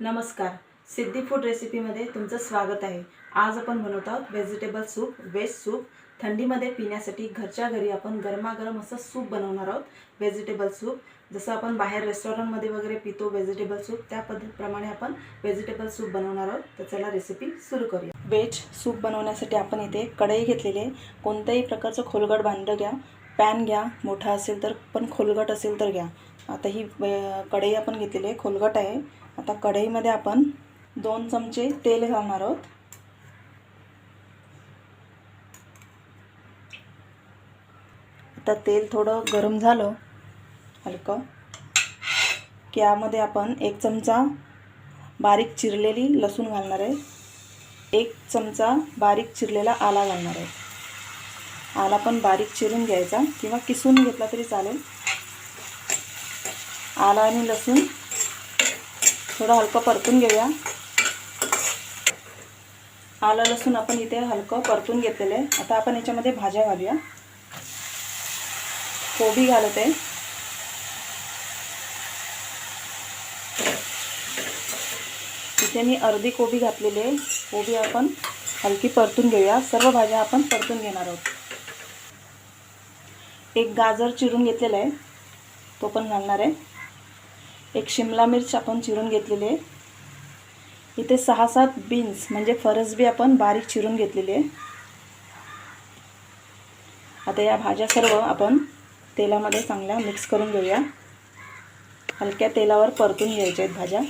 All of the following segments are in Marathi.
नमस्कार. सिद्धी फूड रेसिपीमध्ये तुमचं स्वागत आहे. आज आपण बनवत आहोत व्हेजिटेबल सूप व्हेज सूप थंडीमध्ये पिण्यासाठी घरच्या घरी आपण गरमागरम असं सूप बनवणार आहोत व्हेजिटेबल सूप जसं आपण बाहेर रेस्टॉरंटमध्ये वगैरे पितो व्हेजिटेबल सूप त्या पद्धतीप्रमाणे आपण व्हेजिटेबल सूप बनवणार आहोत. तर चला रेसिपी सुरू करूया. व्हेज सूप बनवण्यासाठी आपण इथे कढई घेतलेली आहे. कोणत्याही प्रकारचं खोलगट भांडं घ्या. पॅन घ्या. मोठा असेल तर पण खोलगट असेल तर घ्या. आता ही कढई आपण घेतलेली आहे. खोलगट आहे. आता कढईमध्ये आपण दोन चमचे तेल घालणार आहोत. आता तेल थोडं गरम झालं हलकं की यामध्ये आपण एक चमचा बारीक चिरलेली लसूण घालणार आहे. एक चमचा बारीक चिरलेला आला घालणार आहे. आला पण बारीक चिरून घ्यायचा किंवा किसून घेतला तरी चालेल. आला आणि लसूण थोडं हलकं परतून घेऊया. आलं लसूण आपण इथे हलकं परतून घेतलेलं आहे. आता आपण याच्यामध्ये भाज्या घालूया. कोबी घालत आहे. इथे मी अर्धी कोबी घातलेली आहे. कोबी आपण हलकी परतून घेऊया. सर्व भाज्या आपण परतून घेणार आहोत. एक गाजर चिरून घेतलेला आहे. तो पण घालणार आहे. एक शिमला मिरच आपण चिरून घेतलेली आहे. इथे सहा सात बीन्स म्हणजे फरसबी आपण बारीक चिरून घेतलेली आहे. आता या भाज्या सर्व आपण तेलामध्ये चांगल्या मिक्स करून घेऊया. हलक्या तेलावर परतून घ्यायच्या आहेत भाज्या.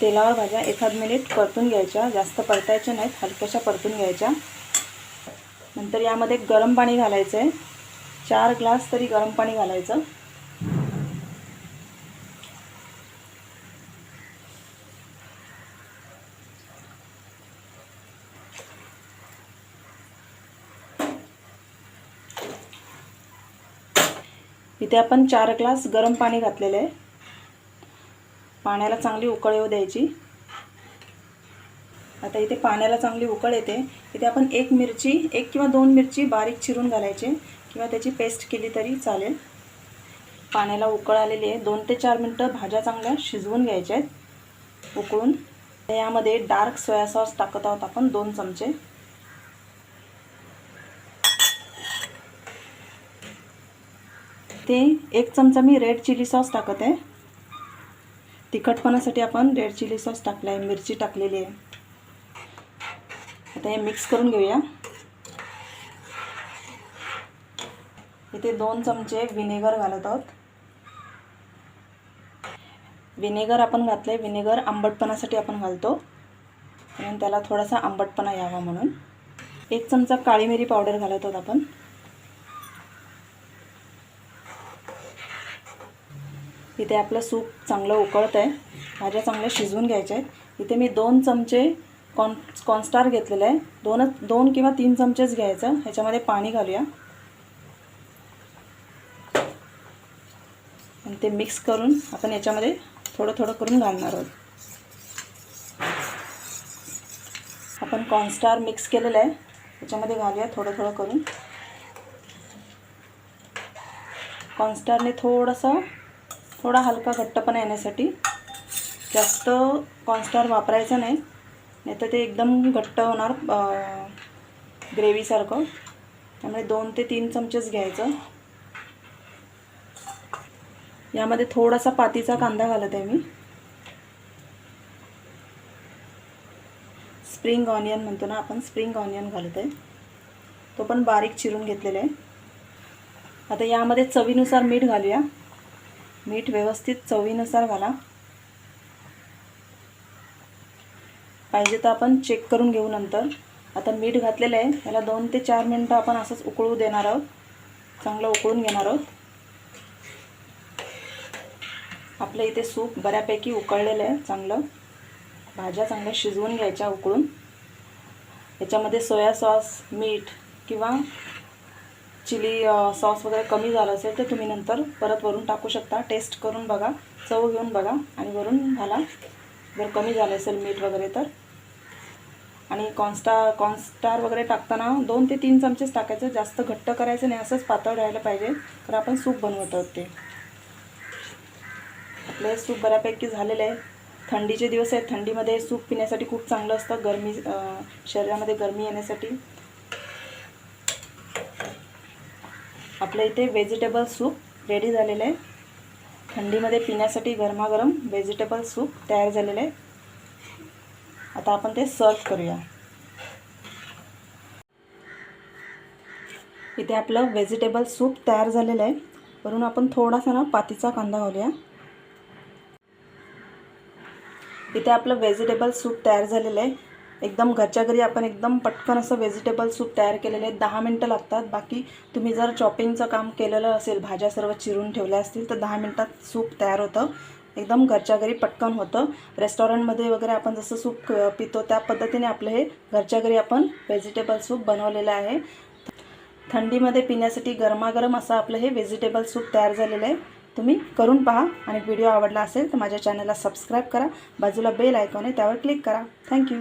तेलावर भाज्या एखाद मिनिट परतून घ्यायच्या जास्त परतायच्या नाहीत हलक्याशा परतून घ्यायच्या. नंतर यामध्ये गरम पाणी घालायचं आहे चार ग्लास तरी गरम पाणी घालायचं. इथे आपण चार ग्लास गरम पाणी घातलेलं आहे. पाण्याला चांगली उकळ येऊ द्यायची. आता इथे पाण्याला चांगली उकळ येते. इथे आपण एक मिरची एक किंवा दोन मिरची बारीक चिरून घालायचे. किंवा त्याची पेस्ट केली तरी चालेल. पाण्याला उकळ आलेली आहे. दोन ते चार मिनटं भाज्या चांगल्या शिजवून घ्यायच्या आहेत. उकळून. यामध्ये डार्क सोया सॉस टाकत आहोत आपण दोन चमचे. ते एक चमचा मी रेड चिली सॉस टाकत आहे. तिखटपणासाठी आपण रेड चिली सॉस टाकला आहे मिरची टाकलेली आहे. आता हे मिक्स करून घेऊया. इथे दोन चमचे विनेगर घालत आहोत. विनेगर आपण घातलं आहे विनेगर आंबटपणासाठी आपण घालतो. म्हणून त्याला थोडासा आंबटपणा यावा म्हणून. एक चमचा काळी मिरी पावडर घालत आहोत आपण. इथे आपलं सूप चांगलं उकळतं आहे भाज्या चांगल्या शिजवून घ्यायच्या आहेत. इथे मी दोन चमचे कॉन कॉर्नस्टार घेतलेलं आहे. दोनच दोन किंवा तीन चमचेच घ्यायचं. ह्याच्यामध्ये पाणी घालूया. ते मिक्स करून आपण याच्यामध्ये थोडं थोडं करून घालणार आहोत. आपण कॉर्नस्टार मिक्स केलेलं आहे. त्याच्यामध्ये घालूया थोडं थोडं करून. कॉर्नस्टारने थोडंसं थोडा हलका घट्टपणा येण्यासाठी जास्त कॉर्नस्टार वापरायचं नाही. नाहीतर ते एकदम घट्ट होणार ग्रेव्हीसारखं त्यामुळे दोन ते तीन चमचेच घ्यायचं. यामध्ये थोडासा पातीचा कांदा घालत आहे मी. स्प्रिंग ऑनियन म्हणतो ना आपण स्प्रिंग ऑनियन घालत. आहे तो पण बारीक चिरून घेतलेला आहे. आता यामध्ये चवीनुसार मीठ घालूया. मीठ व्यवस्थित चवीनुसार घाला. पाहिजे तर आपण चेक करून घेऊ नंतर. आता मीठ घातलेलं आहे. याला दोन ते चार मिनटं आपण असंच उकळू देणार आहोत. चांगलं उकळून घेणार आहोत. आपलं इथे सूप बऱ्यापैकी उकळलेलं आहे चांगलं. भाज्या चांगल्या शिजवून घ्यायच्या उकळून. याच्यामध्ये सोया सॉस मीठ किंवा चिली सॉस वगैरे कमी झालं असेल तर तुम्ही नंतर परत वरून टाकू शकता. टेस्ट करून बघा चव घेऊन बघा आणि वरून घाला. जर कमी झालं असेल मीठ वगैरे तर. आणि कॉन्स्टार कॉन्स्टार वगैरे टाकताना दोन ते तीन चमचेच टाकायचं. जास्त घट्ट करायचं नाही असंच पातळ राहायला पाहिजे. तर आपण सूप बनवत आहोत ते. आपलं सूप बऱ्यापैकी झालेलं आहे. थंडीचे दिवस आहेत. थंडीमध्ये सूप पिण्यासाठी खूप चांगलं असतं. गरमी शरीरामध्ये गरमी येण्यासाठी. आपल्या इथे व्हेजिटेबल सूप रेडी झालेलं आहे. थंडीमध्ये पिण्यासाठी गरमागरम व्हेजिटेबल सूप तयार झालेलं आहे. आता आपण ते सर्व करूया. इथे आपलं व्हेजिटेबल सूप तयार झालेलं आहे. वरून आपण थोडासा ना पातीचा कांदा घालूया. इथे आपलं व्हेजिटेबल सूप तयार झालेलं आहे. एकदम घरच्या घरी आपण एकदम पटकन असं व्हेजिटेबल सूप तयार केलेलं आहे. दहा मिनटं लागतात. बाकी तुम्ही जर चॉपिंगचं काम केलेलं असेल भाज्या सर्व चिरून ठेवल्या असतील तर दहा मिनटात सूप तयार होतं. एकदम घरच्या घरी पटकन होतं. रेस्टॉरंटमध्ये वगैरे आपण जसं सूप पितो त्या पद्धतीने आपलं हे घरच्या घरी आपण व्हेजिटेबल सूप बनवलेलं आहे. थंडीमध्ये पिण्यासाठी गरमागरम असं आपलं हे व्हेजिटेबल सूप तयार झालेलं आहे. तुम्ही करून पहा आणि व्हिडिओ आवडला असेल तर माझ्या चॅनलला सबस्क्राईब करा. बाजूला बेल आयकॉन आहे त्यावर क्लिक करा. थँक्यू